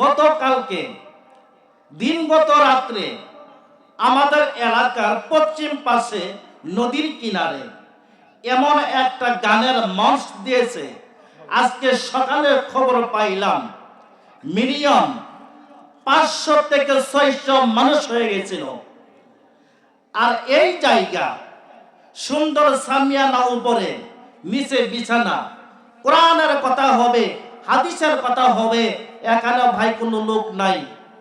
গতকালকে, দিনগত রাত্রে আমাদের এলাকার পশ্চিম পাশে নদীর কিনারে এমন একটা গানের মঞ্চ দিয়েছে। আজকে সকালে খবর পাইলাম, মিনিমাম পাঁচশো থেকে ছয়শো মানুষ হয়ে গেছিল। আর এই জায়গা, সুন্দর সামিয়ানা উপরে নিচে বিছানা। কোরআনের কথা হবে হাদিসের কথা হবে এখানে ভাই কোনো লোক নাই।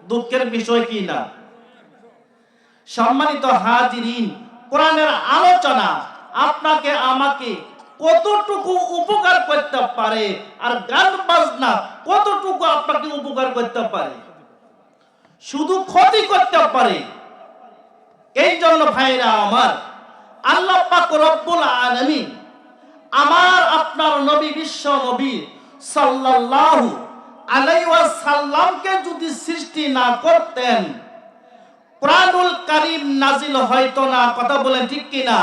দুঃখের বিষয় কি না? সম্মানিত হাজিরিন, কোরআনের আলোচনা আপনাকে, আমাকে কতটুকু উপকার করতে পারে আর গান বাজনা কতটুকু আপনাকে উপকার করতে পারে? শুধু ক্ষতি করতে পারে। এই জন্য ভাইরা আমার, আল্লাহ পাক রব্বুল আমার আপনার নবী বিশ্ব নবী সাল্লাল্লাহু আলাইহি ওয়াসাল্লামকে যদি সৃষ্টি না করতেন কোরআনুল কারীম নাজিল হয়তো না কথা বলেন ঠিক কি না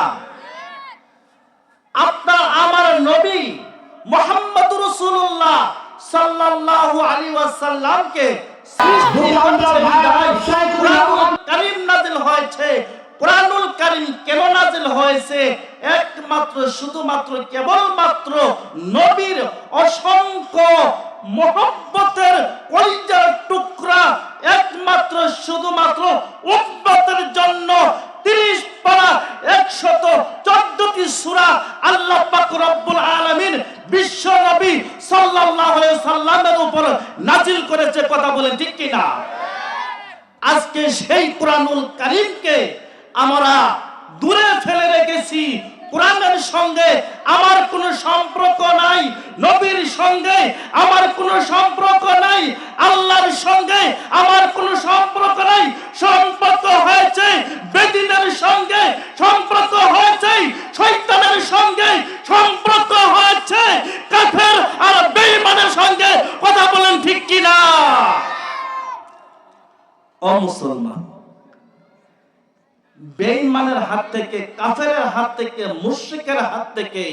আপনার আমার নবী মোহাম্মদ রাসূলুল্লাহ সাল্লাল্লাহু আলাইহি ওয়াসাল্লামকে সৃষ্টি কোরআনুল কারীম নাজিল হয়েছে। কোরআনুল কারীম কেন নাজিল হয়েছে? একমাত্র, শুধুমাত্র, কেবলমাত্র নবীর অসংখ্য মোহব্বতের কলিজার টুকরা, একমাত্র, শুধুমাত্র উম্মতের জন্য তিরিশ পারা, একশত চোদ্দটি সুরা আল্লাহ পাক রব্বুল আলামিন বিশ্ব নবী সাল্লাল্লাহু আলাইহি সাল্লামের উপর নাজিল করেছে, কথা বলেন ঠিক কি না আজকে সেই কোরআনুল কারীমকে আমরা দূরে ফেলে রেখেছি। কোরআনের সঙ্গে আমার কোনো সম্পর্ক নাই, নবীর সঙ্গে আমার কোনো সম্পর্ক নাই, আল্লাহর সঙ্গে আমার কোনো সম্পর্ক নাই। সম্পর্ক হয়েছে বেদিনের সঙ্গে, সম্পর্ক হয়েছে শৈতানের সঙ্গে, সম্পর্ক হয়েছে কাফের আর বেঈমানের সঙ্গে। কথা বলেন ঠিক কি না ও মুসলমান বেঈমানের হাত থেকে, কাফেরের হাত থেকে, মুশরিকের হাত থেকে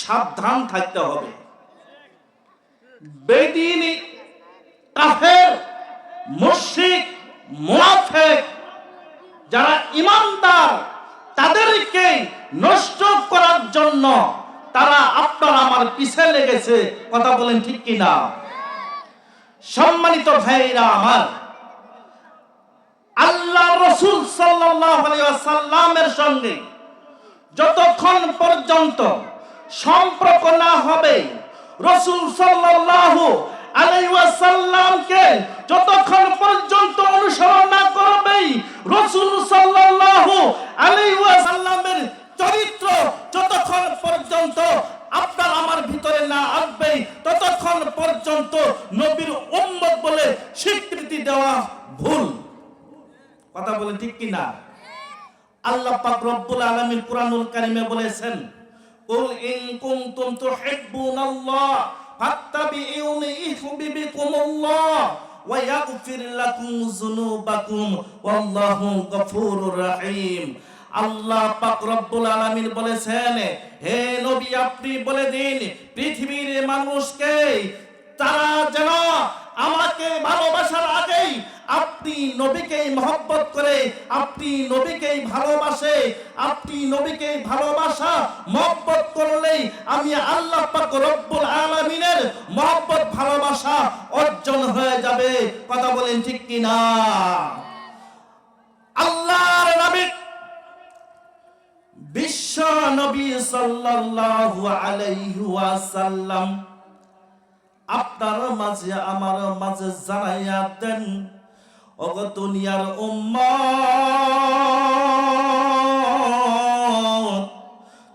সাবধান থাকতে হবে। বেদিন কাফের, মুশরিক, মুনাফিক যারা ইমানদার, তাদেরকে নষ্ট করার জন্য তারা আপনার আমার পিছে লেগেছে। কথা বলেন ঠিক কিনা? সম্মানিত ভাইরা আমার আল্লাহ রসুল সাল্লামের সঙ্গে যতক্ষণ পর্যন্ত সম্পর্ক না হবে, রসুল সাল্লাহ আলাইকে যতক্ষণ পর্যন্ত অনুসরণ না করবে, রসুল সাল্লাল্লাহু আলাইহি ওয়াসাল্লামের চরিত্র যতক্ষণ পর্যন্ত আপনার আমার ভিতরে না আসবে ততক্ষণ পর্যন্ত নবীর উম্মত বলে স্বীকৃতি দেওয়া ভুল কথা বলে ঠিক কি না আল্লাহ পাক রব্বুল আলামিন কুরআনুল কারীমে বলেছেন, কুল ইন কুনতুম তুহিব্বুনাল্লাহ ফাত্তাবিউনি ইউহিব্বুকুমুল্লাহ, ওয়া ইয়াগফির লাকুম যুনুবাকুম, ওয়াল্লাহু গফুরুর রহিম। আল্লাহ পাক রব্বুল আলামিন বলেছেন, হে নবী, আপনি বলে দিন, পৃথিবীর মানুষকে তারা যেন আমাকে ভালোবাসার আগেই আপনি নবীকেই মহব্বত করে, আপনি নবীকেই ভালোবাসে, আপনি নবীকে ভালোবাসা, মহব্বত করলেই আমি আল্লাহ পাক রব্বুল আলামিনের মহব্বত, ভালোবাসা অর্জন হয়ে যাবে। কথা বলেন ঠিক কি না আল্লাহর নবী বিশ্ব নবী সাল্লাল্লাহু আলাইহি ওয়াসাল্লাম আপনার মাঝে, আমার মাঝে জানাইয়া দেন অগ দুনিয়ার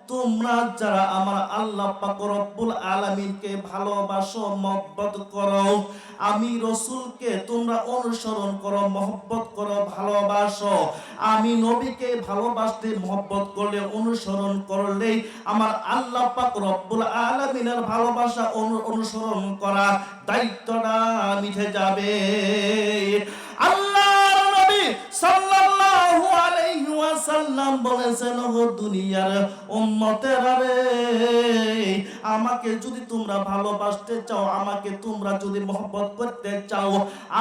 তোমরা যারা আমার আল্লাহ পাক রব্বুল আলামিনকে ভালোবাসো, মহব্বত করো, আমি রসুলকে তোমরা অনুসরণ করো, মহব্বত করো, ভালোবাসো। আমি নবীকে ভালোবাসতে, মহব্বত করলে, অনুসরণ করলে আমার আল্লাহ পাক রব্বুল আলামিনের ভালোবাসা অনু- অনুসরণ করা দায়িত্বটা মিটে যাবে। আল্লাহর নবী সাল্লাল্লাহু আলাইহি ওয়াসাল্লাম বলেছেন ও দুনিয়ার উম্মতেরা রে আমাকে যদি তোমরা ভালোবাসতে চাও, আমাকে তোমরা যদি মহব্বত করতে চাও,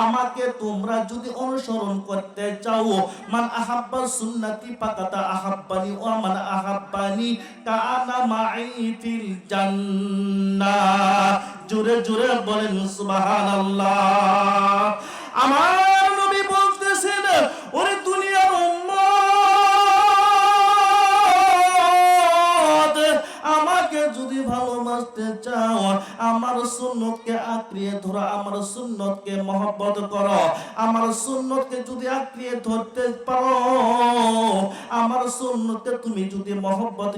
আমাকে তোমরা যদি অনুসরণ করতে চাও, মান আহাব্বা সুন্নতি পাকাতা আহাব্বানি ও মান আহাব্বানি কানা মাই ফিল জান্নাহ। জোরে জোরে বলেন, সুবহানাল্লাহ। আমার আমার সুন্নতকে আঁকড়িয়ে ধরো, আমার সুন্নতকে মহব্বত করো। আমার সুন্নতকে যদি আঁকড়িয়ে ধরতে পারো, আমার সুন্নতকে তুমি যদি মহব্বত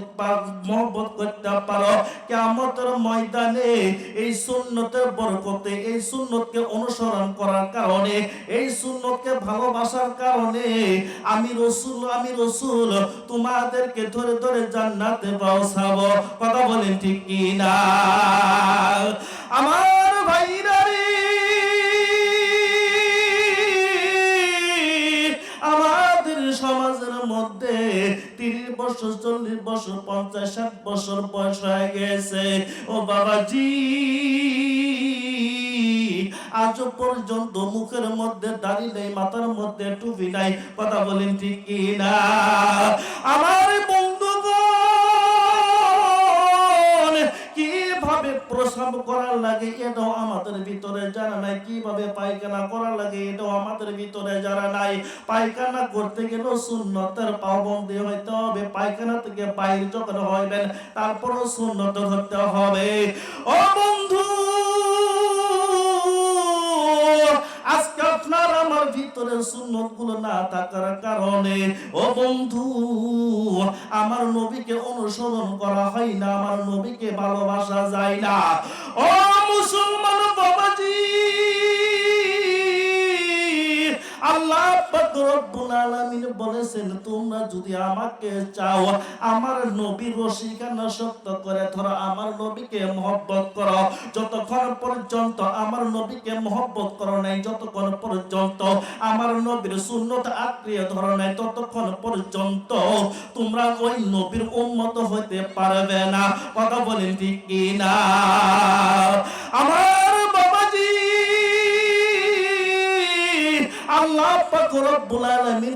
মহব্বত করতে পারো কেমতের ময়দানে এই সুন্নতের বরকতে, এই সুন্নতকে অনুসরণ করার কারণে, এই সুন্নতকে ভালোবাসার কারণে আমি রসুল আমি রসুল, তোমাদেরকে ধরে ধরে জান্নাতে পৌঁছাবো। কথা বলেন ঠিক কি না আমার ভাইরা রে আমাদের সমাজের মধ্যে তিরিশ বছর, চল্লিশ বছর, পঞ্চাশ, ষাট বছর বয়স হয়ে গেছে। ও বাবাজি, আজ পর্যন্ত মুখের মধ্যে দাড়ি নেই, মাথার মধ্যে টুপি নাই, কথা বলেন ঠিক কি না আমার বন্ধুগণ প্রসাব করার লাগে এটাও আমাদের ভিতরে জানা নাই, কীভাবে পায়খানা করার লাগে এটাও আমাদের ভিতরে জানা নাই? পায়খানা করতে গেলে সুন্নতের পাবন্দি হইতে হবে। পায়খানা থেকে বাইরে যখন হইবেন, তারপরও সুন্নত ধরতে হবে। ও বন্ধু! আপনার আমার ভিতরে সুন্নতগুলো না থাকার কারণে, ও বন্ধু, আমার নবীকে অনুসরণ করা হয় না, আমার নবীকে ভালোবাসা যায় না। ও মুসলমান বাবাজি! আল্লাহ বলেছেন, তোমরা যদি আমাকে চাও, আমার নবীর রসিকানা শক্ত করে ধরো, আমার নবীকে মহব্বত করো। যতক্ষণ পর্যন্ত আমার নবীকে মহব্বত করো নাই, যতক্ষণ পর্যন্ত আমার নবীর সুন্নত আঁকড়িয়ে ধরো নাই, ততক্ষণ পর্যন্ত তোমরা ওই নবীর উন্মত হইতে পারবে না। কথা বলেন ঠিক কি না আমার পাক রব্বুল আলামিন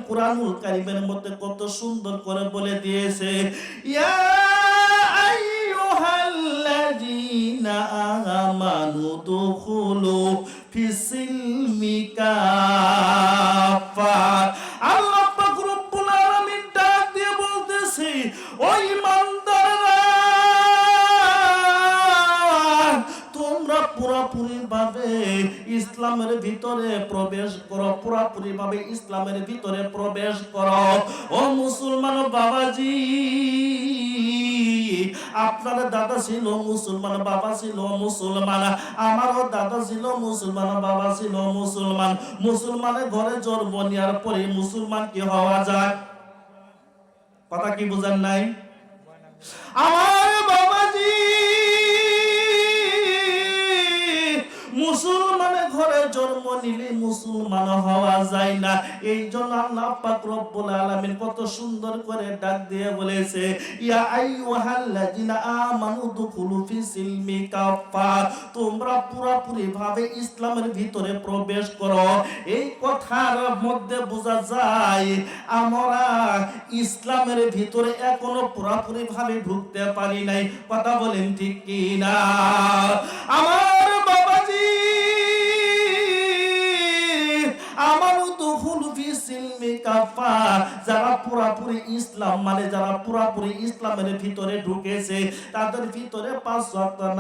মধ্যে কত সুন্দর করে বলে দিয়েছে, ইয়া আইয়ুহাল্লাযীনা আমানু দুখুলু ফিসিলমি কাফা ইসলামের ভিতরে প্রবেশ করো পুরোপুরি ভাবে ইসলামের ভিতরে প্রবেশ করো। ও মুসলমান বাবাজি, আপনার দাদা ছিল মুসলমান, বাবা ছিল মুসলমান। আমারও দাদা ছিল মুসলমান, বাবা ছিল মুসলমান। মুসলমানের ঘরে জন্ম নেওয়ার পরে মুসলমান কি হওয়া যায়? কথা কি বুঝেন নাই? আমার মুসলমানের ঘরে জন্ম নিলে মুসলমান হওয়া যায় না। এই জন্য আল্লাহ পাক রব্বুল আলামিন কত সুন্দর করে ডাক দিয়ে বলেছে, ইয়া আইয়ুহাল্লাযিনা আমানু দুখুলু ফি সিলমি কাফা তোমরা পুরোপুরি ভাবে ইসলামের ভিতরে প্রবেশ করো। এই কথার মধ্যে বোঝা যায়, আমরা ইসলামের ভিতরে এখনও পুরোপুরি ভাবে ঢুকতে পারি নাই। কথা বলেন ঠিক কি না আমার কাফা, যারা পুরাপুরি ইসলাম মানে যারা পুরাপুরি ইসলামের ভিতরে ঢুকেছে, তাদের ভিতরে পাঁচ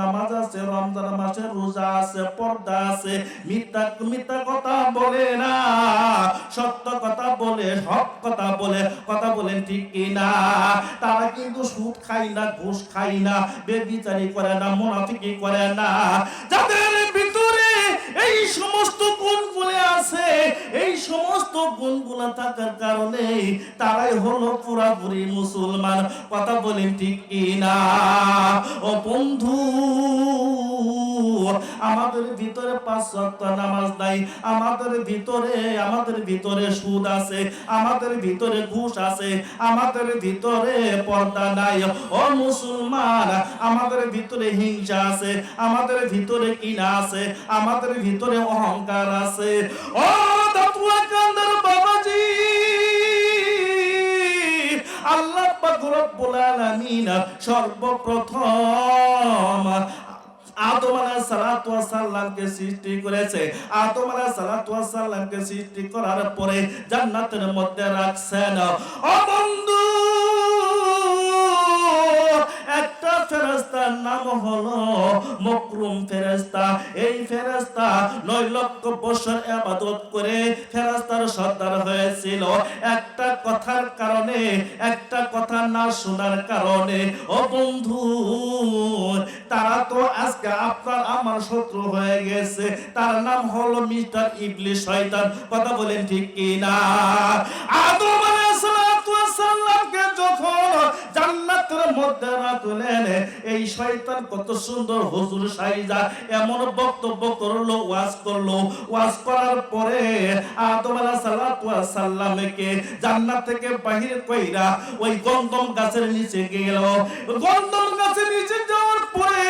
নামাজ আছে, রমজান মাসে রোজা আছে, পর্দা আছে। মিথ্যা মিথ্যা কথা বলে না। সত্য কথা বলে, হক কথা বলে, কথা বলেন ঠিক কি না? তারা কিন্তু সুদ খায় না, ঘুষ খায় না, বেবিচারি করে না, মুনাফিকি করে না। যাদের ভিতরে এই সমস্ত গুণগুলো আছে, এই সমস্ত গুণগুলো থাকার কারণে তারাই হলো পুরাপুরি মুসলমান। কথা বলেন ঠিক না ও বন্ধু, আমাদের ভিতরে পাঁচ নামাজ নাই, আমাদের ভিতরে আমাদের ভিতরে সুদ আছে, আমাদের ভিতরে ঘুষ আছে, আমাদের ভিতরে পর্দা নাই। ও মুসলমান, আমাদের ভিতরে হিংসা আছে, আমাদের ভিতরে কিনা আছে, আমাদের ভিতরে অহংকার আছে। ও দাতুয়া কান্দার বাবাজি। আল্লাহ পাক রব্বুল সর্বপ্রথম আদম আলাইহিস সালাতু ওয়াস সালামকে সৃষ্টি করেছে। আদম আলাইহিস সালাতু ওয়াস সালামকে সৃষ্টি করার পরে জান্নাতের মধ্যে রাখছেন। ও বন্ধু! ফেরেস্তার নাম হলো মকরুম ফেরেস্তা এই ফেরেস্তা নয় লক্ষ বছর আবাদত করে ফেরেস্তার সর্দার হয়েছিল। একটা কথার কারণে, একটা কথা না শোনার কারণে, ও বন্ধু, তারা তো আজকে আপনার আমার শত্রু হয়ে গেছে। তার নাম হলো মিস্টার ইবলিশ শয়তান। কথা বলেন ঠিক কি না আদম আলাইহিস সালাতু ওয়াস সালামকে যখন জান্নাতের মধ্যে রাখলেন এই শয়তান কত সুন্দর হুজুর সাইজা, এমন বক্তব্য করল, ওয়াজ করল। ওয়াজ করার পরে আদম আলাইহিস সালামকে জান্নাত থেকে বাহির কইরা ওই গন্ধম গাছের নিচে গেল। গন্ধম গাছের নিচে যাওয়ার পরে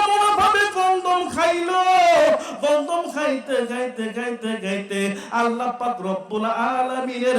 এমন ভাবে গন্ধম খাইলো। গন্ধম খাইতে খাইতে খাইতে খাইতে আল্লাহ পাক রব্বুল আলামিনের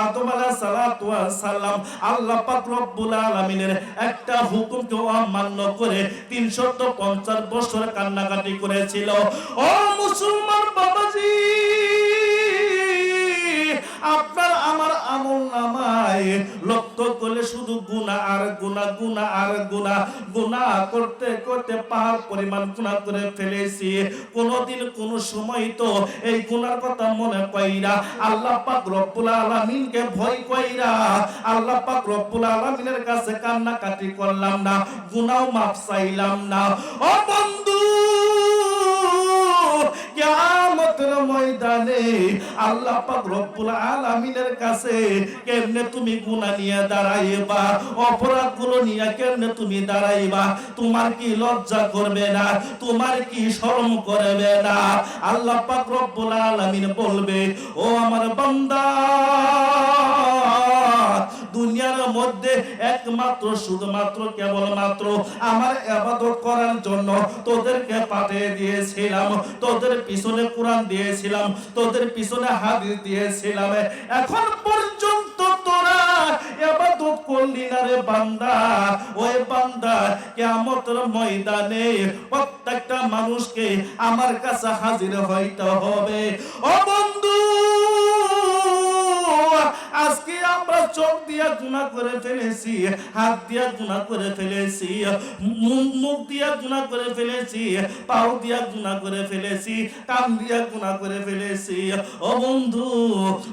আদম আলাইহিস সালাতু ওয়াস সালাম আল্লাহ পাক রব্বুল আলামিনের একটা হুকুমকে অমান্য করে 350 বছর কান্নাকাটি করেছিল। ও মুসলমান বাবাজি! আপনার আমার আমল নামায় লক্ষ্য করলে শুধু গুণা আর গুণা গুণা আর গুণা গুণা করতে করতে পাহাড় পরিমাণ গুণা করে ফেলেছি। কোনদিন কোন সময় তো এই গুণার কথা মনে কইরা আল্লাহ পাক রব্বুল আলামিনকে ভয় কইরা আল্লাহ পাক রব্বুল আলামিনের কাছে কান্নাকাটি করলাম না গুনাও মাফ চাইলাম না। ও বন্ধু ময়দানে আল্লাহ পাক রব্বুল আলামিনের কাছে কেমনে তুমি গুনাহ নিয়ে দাঁড়াইবা? অপরাধগুলো নিয়ে কেমনে তুমি দাঁড়াইবা? তোমার কি লজ্জা করবে না? তোমার কি শরম করবে না? আল্লাহ পাক রব্বুল আলামিন বলবে, ও আমার বান্দা, দুনিয়ার মধ্যে একমাত্র, শুধুমাত্র, কেবলমাত্র আমার আবাদত করার জন্য তোদেরকে পাঠিয়ে দিয়েছিলাম। তোদের পিছনে কোরআন দিয়েছিলাম, তোদের পিছনে হাদিস দিয়েছিলাম। এখন পর্যন্ত তোরা ইবাদত করলি না রে বান্দা। ওই বান্দা কিয়ামতের ময়দানে প্রত্যেকটা মানুষকে আমার কাছে হাজির হইতে হবে। ও বন্ধু আজকে আমরা চোখ দিয়া গুণা করে ফেলেছি, হাত দিয়া গুণা করে ফেলেছি মুখ দিয়া গুণা করে ফেলেছি, পাও দিয়া গুণা করে ফেলেছি, কান দিয়া গুণা করে ফেলেছি। ও বন্ধু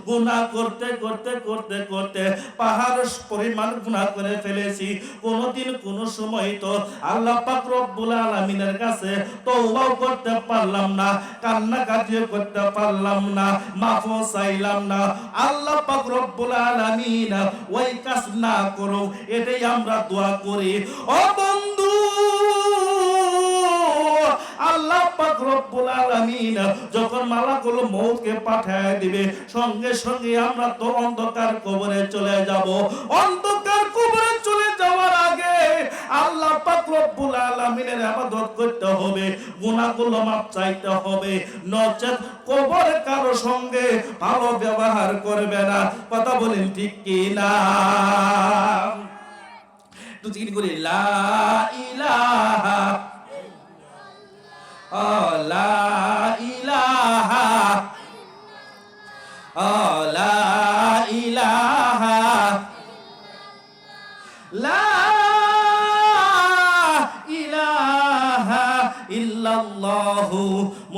গুণা করতে করতে করতে করতে পাহাড় পরিমাণ গুণা করে ফেলেছি। কোনদিন, কোন সময় তো আল্লাহ পাক রব্বুল আলামিনের কাছে তওবাও করতে পারলাম না, কান্নাকাটিও করতে পারলাম না, মাফও চাইলাম না। আল্লাহ পাক রব্বুল আলামিন ওই কাজ না করো এটাই আমরা দোয়া করি। ও বন্ধু, আল্লাহ পাক রব্বুল আলামিন যখন মালাকুল মউতকে পাঠিয়ে দিবে, সঙ্গে সঙ্গে আমরা তো অন্ধকার কবরে চলে যাব। অন্ধকার কবরে আল্লাহ পাক রব্বুল আলামিনের ইবাদত করতে হবে গুনাহগুলো মাপ চাইতে হবে। নচেত কবর কারও সঙ্গে ভালো ব্যবহার করবে না। কথা বলেন ঠিক কি না তো জিজ্ঞেস করি লা ইলাহা Oh, la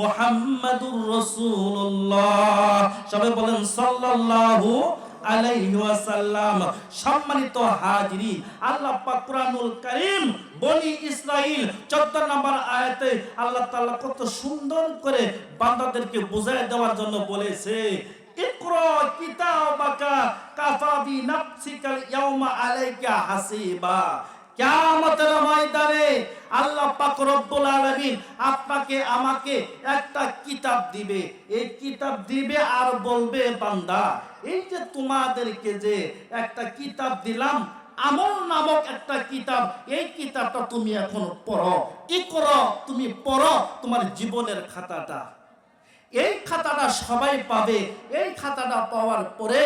মুহাম্মাদুর রাসূলুল্লাহ। সবাই বলেন সাল্লাল্লাহু আলাইহি ওয়াসাল্লাম। সম্মানিত হাজিরি, আল্লাহ পাক কুরআনুল কারীম বনি ইসরাইল 14 নম্বর আয়াতে আল্লাহ তাআলা কত সুন্দর করে বান্দাদেরকে বুঝায় দেওয়ার জন্য বলেছে, ইকরা কিতাবাকা কাফা বি নাফসিকাল ইয়াউমা আলাইকা হাসিবা। কিয়ামতের ময়দানে আল্লাহ পাক রব্বুল আলামিন আপনাকে, আমাকে একটা কিতাব দিবে। এই কিতাব দিবে আর বলবে, বান্দা, এই যে তোমাদেরকে যে একটা কিতাব দিলাম, আমল নামক একটা কিতাব, এই কিতাবটা তুমি এখন পড়ো। ই করো, তুমি পড়ো তোমার জীবনের খাতাটা। এই খাতাটা সবাই পাবে। এই খাতাটা পাওয়ার পরে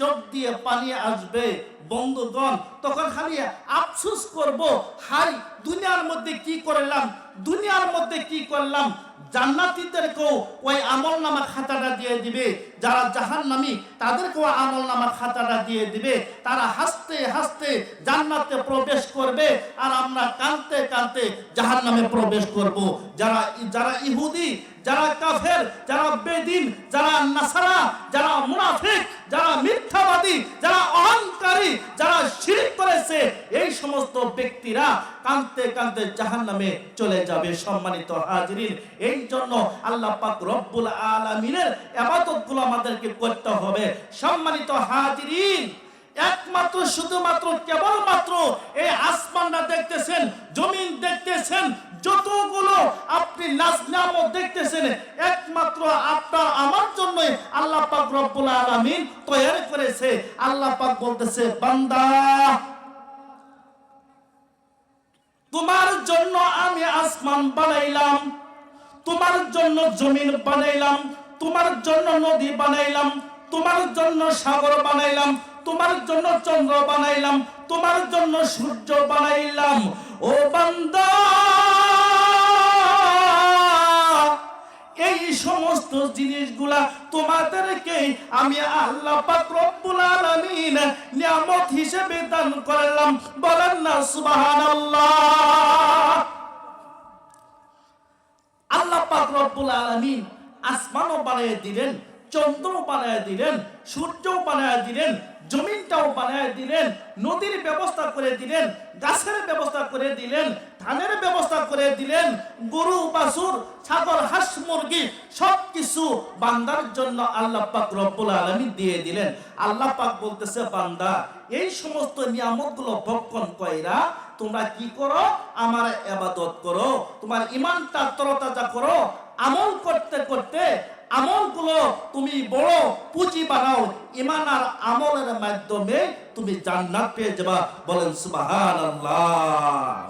চোখ দিয়ে পানি আসবে, বন্ধুগণ, তখন খালি আফসুস করব, হাই, দুনিয়ার মধ্যে কি করলাম, দুনিয়ার মধ্যে কি করলাম জান্নাতীদেরকেও ওই আমল নামা খাতাটা দিয়ে দিবে। যারা জাহান নামি তাদেরকেও আমল নামা খাতাটা দিয়ে দিবে। তারা হাসতে হাসতে জান্নাতে প্রবেশ করবে আর আমরা কানতে কানতে জাহান নামে প্রবেশ করব। যারা যারা ইহুদি, যারা কাফের, যারা বেদিন, যারা নাসারা, যারা মুনাফিক, যারা মিথ্যাবাদী, যারা অহংকারী, যারা শিরিক করেছে এই সমস্ত ব্যক্তিরা কানতে কানতে জাহান নামে চলে যাবে সম্মানিত হাজিরিন। এই জন্য আল্লাহ পাক রব্বুল আলামিনের ইবাদতগুলো আমাদেরকে করতে হবে। সম্মানিত হাজিরিন, একমাত্র শুধুমাত্র কেবলমাত্র এই আসমানটা দেখতেছেন, জমিন দেখতেছেন, যতগুলো আপনি নাজনামও দেখতেছেন, একমাত্র আপনার আমার জন্যই আল্লাহ পাক রব্বুল আলামিন তৈরি করেছে। আল্লাহ পাক বলতেছে, বান্দা তোমার জন্য আমি আসমান বানাইলাম। তোমার জন্য জমিন বানাইলাম। তোমার জন্য নদী বানাইলাম। তোমার জন্য সাগর বানাইলাম। তোমার জন্য চন্দ্র বানাইলাম। তোমার জন্য সূর্য বানাইলাম। ও বান্দা! এই সমস্ত জিনিসগুলা তোমাদেরকে আমি আল্লাহ পাক রব্বুল আলামিন নিয়ামত হিসেবে দান করলাম। বলেন না, সুবহানাল্লাহ। আল্লাহ পাক রব্বুল আলামিন আসমানও বানিয়ে দিলেন চন্দ্র বানিয়ে দিলেন সূর্য বানিয়ে দিলেন, জমিনটাও বানিয়ে দিলেন, নদীর ব্যবস্থা করে দিলেন, গাছের ব্যবস্থা করে দিলেন ধানের ব্যবস্থা করে দিলেন গরু, বাছুর, ছাগল, হাঁস, মুরগি সব কিছু বান্দার জন্য আল্লাহ পাক রব্বুল আলামিন দিয়ে দিলেন। আল্লাহ পাক বলতেছে, বান্দা, এই সমস্ত নিয়ামতগুলো ভক্ষণ কইরা তোমরা কি করো? আমার এবাদত করো, তোমার ইমানটা তরতাজা করো, আমল করতে করতে আমলগুলো তুমি বড় পুঁজি বানাও ইমান আর আমলের মাধ্যমে তুমি জান্নাত পেয়ে যাবা। বলেন, সুবহানাল্লাহ।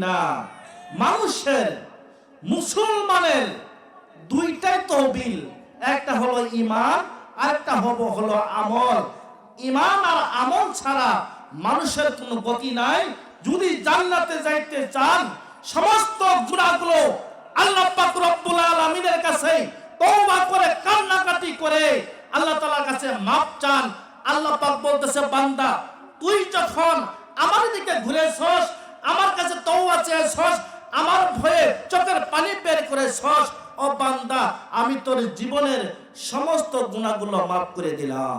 বলেন ঠিক কি না। মানুষের, মুসলমানের দুইটাই তহবিল। একটা হলো ইমান আরেকটা হলো হলো আমল। ইমান আর আমল ছাড়া মানুষের কোনো গতি নাই। যদি জান্নাতে যাইতে চান, সমস্ত গুণাগুলো আল্লাহ পাক রব্বুল কাছে তওবা করে, কান্নাকাটি করে আল্লাহ তাআলার কাছে মাপ চান। আল্লাহ পাক বলতেছে, বান্দা, তুই যখন আমার দিকে ঘুরেছস আমার কাছে তওবা চেয়েছস আমার ভয়ে চোখের পানি বের করে সস ও বান্দা, আমি তোর জীবনের সমস্ত গুণাগুলো মাফ করে দিলাম।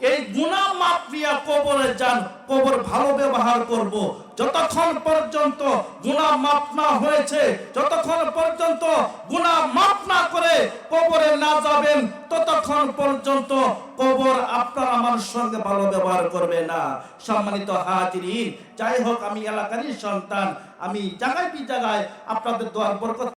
এই গুণা মাপ দিয়া কবরে যান, কবর ভালো ব্যবহার করব। যতক্ষণ পর্যন্ত গুণা মাপ না হয়েছে, যতক্ষণ পর্যন্ত গুণা মাপ না করে কবরে না যাবেন, ততক্ষণ পর্যন্ত কবর আপনার আমার সঙ্গে ভালো ব্যবহার করবে না। সম্মানিত হাজিরিন, যাই হোক, আমি এলাকারই সন্তান, আমি জায়গায় বি জায়গায় আপনাদের দোয়ার বরকত